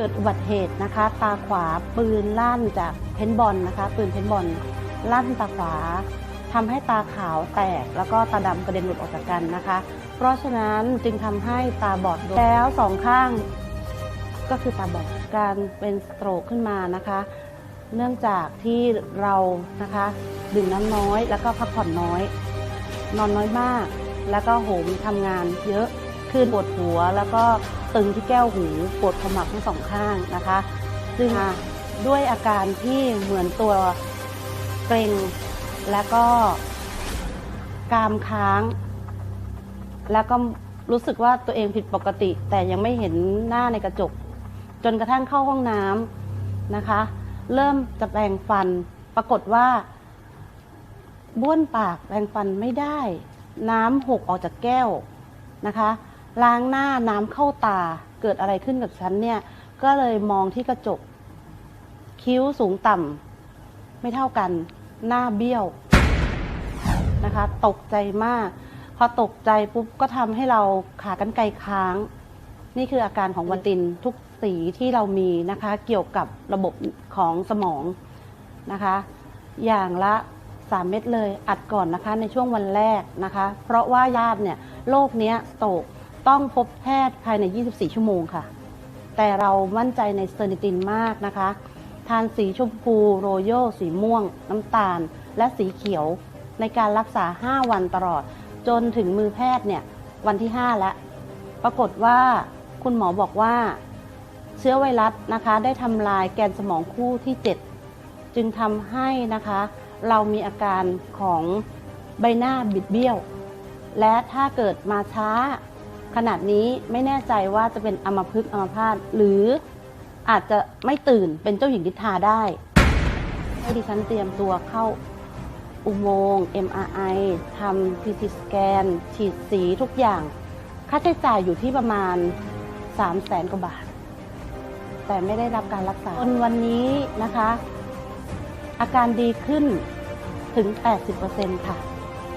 เกิดอุบัติเหตุนะคะ ตาขวาปืนลั่นจากเพนบอลนะคะ ปืนเพนบอลลั่นตาขวาทำให้ตาขาวแตก แล้วก็ตาดำกระเด็นหลุดออกจากกันนะคะ เพราะฉะนั้นจึงทำให้ตาบอดแล้วสองข้างก็คือตาบอดการเป็นสโตรกขึ้นมานะคะ เนื่องจากที่เรานะคะดื่มน้ำน้อย แล้วก็พักผ่อนน้อย นอนน้อยมาก แล้วก็โหมทำงานเยอะขึ้นปวดหัวแล้วก็ ตึงที่แก้วหูปวดขมับทั้งสองข้างนะคะ ซึ่งด้วยอาการที่เหมือนตัวเกร็งแล้วก็กรามค้าง แล้วก็รู้สึกว่าตัวเองผิดปกติ แต่ยังไม่เห็นหน้าในกระจก จนกระทั่งเข้าห้องน้ำนะคะ เริ่มจะแปรงฟัน ปรากฏว่าบ้วนปากแปรงฟันไม่ได้ น้ำหกออกจากแก้วนะคะ ล้างหน้าน้ำเข้าตาเกิดอะไรขึ้นกับฉันเนี่ย ก็เลยมองที่กระจก คิ้วสูงต่ำไม่เท่ากัน หน้าเบี้ยวนะคะ ตกใจมาก พอตกใจปุ๊บก็ทำให้เราขากันไกลค้าง นี่คืออาการของวันตินทุกสีที่เรามีนะคะ เกี่ยวกับระบบของสมองนะคะ อย่างละ 3 เม็ดเลยอัดก่อนนะคะในช่วงวันแรกนะคะ เพราะว่าญาติเนี่ยโรคเนี้ยตก ต้องพบแพทย์ภายใน 24 ชั่วโมงค่ะ แต่เรามั่นใจในเตอร์นิตินมากนะคะ ทานสีชมพู โรโยสีม่วง น้ำตาล และสีเขียวในการรักษา 5 วันตลอด จนถึงมือแพทย์เนี่ย วันที่ 5 แล้ว ปรากฏว่าคุณหมอบอกว่าเชื้อไวรัสนะคะ ได้ทำลายแกนสมองคู่ที่ 7 จึงทำให้นะคะ เรามีอาการของใบหน้าบิดเบี้ยว และถ้าเกิดมาช้า ขนาดนี้ไม่แน่ใจว่าจะเป็นอมพฤกษ์อมพาตหรืออาจจะไม่ตื่นเป็นเจ้าหญิงนิทราได้ ให้ดิฉันเตรียมตัวเข้าอุโมงค์ MRI ทำ CT สแกน ฉีดสีทุกอย่าง ค่าใช้จ่ายอยู่ที่ประมาณ 3 0 0แสนกว่าบาท แต่ไม่ได้รับการรักษาจนวันนี้นะคะ อาการดีขึ้นถึง 80%ค่ะ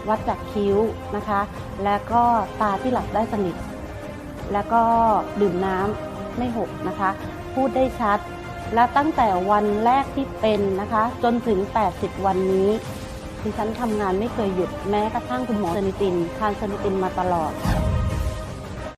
วัดจากคิ้วนะคะ แล้วก็ตาที่หลับได้สนิท แล้วก็ดื่มน้ำไม่หกนะคะ พูดได้ชัด และตั้งแต่วันแรกที่เป็นนะคะ จนถึง 80 วันนี้ดิฉันทำงานไม่เคยหยุดแม้กระทั่งคุณหมอเซนิตินทานเซนิตินมาตลอด